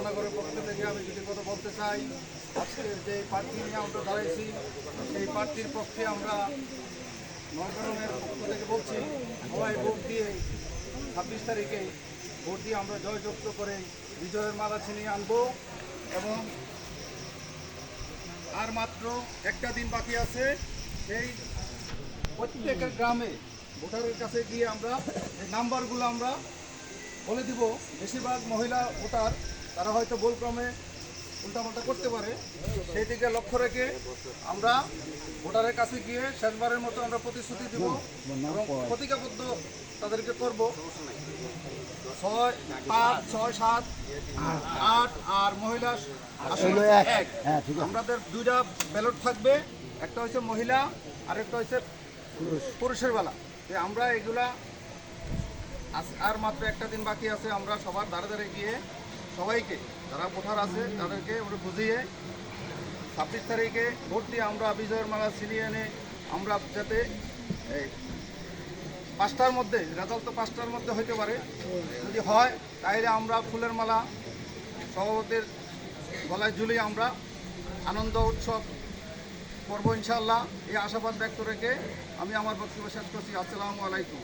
আতানগরের পক্ষ থেকে আমি যদি কথা বলতে চাই, আজকে যে প্রার্থী নিয়ে আমরা দাঁড়াইছি, সেই প্রার্থীর পক্ষে আমরা নগরমের পক্ষ থেকে বলছি, সবাই ভোট দিয়ে ছাব্বিশ তারিখে ভোট দিয়ে আমরা জয়যুক্ত করে বিজয়ের মালা ছিনিয়ে আনব এবং আর মাত্র একটা দিন বাকি আছে, সেই প্রত্যেকটা গ্রামে ভোটারের কাছে গিয়ে আমরা নাম্বারগুলো আমরা বলে দিব, বেশিরভাগ মহিলা ভোটার তারা হয়তো ভুলক্রমে উল্টাপাল্টা করতে পারে। সেই দিকে লক্ষ্য রেখে আমরা ভোটারের কাছে গিয়ে শেষবারের মতো আমরা প্রতিশ্রুতি দেব এবং প্রতিজ্ঞাবদ্ধ তাদেরকে করব। ছয় পাঁচ ছয় সাত আট আর মহিলা এক। আমাদের দুইটা ব্যালট থাকবে। একটা হচ্ছে মহিলা আর একটা হচ্ছে পুরুষের বেলা। আমরা এগুলা আর মাত্র একটা দিন বাকি আছে আমরা সবার ধারে ধারে গিয়ে সবাইকে, যারা ভোটার আছে তাদেরকে আমরা বুঝিয়ে ছাব্বিশ তারিখে দিয়ে আমরা বিজয়ের মালা ছিনিয়ে এনে আমরা যাতে পাঁচটার মধ্যে রেজাল্ট তো পাঁচটার মধ্যে হইতে পারে। যদি হয় তাহলে আমরা ফুলের মালা সভাপতির গলায় ঝুলিয়ে আমরা আনন্দ, উৎসব করব ইনশাল্লাহ এই আশাবাদ ব্যক্ত রেখে আমি আমার বক্তব্য শেষ করছি। আসসালামু আলাইকুম।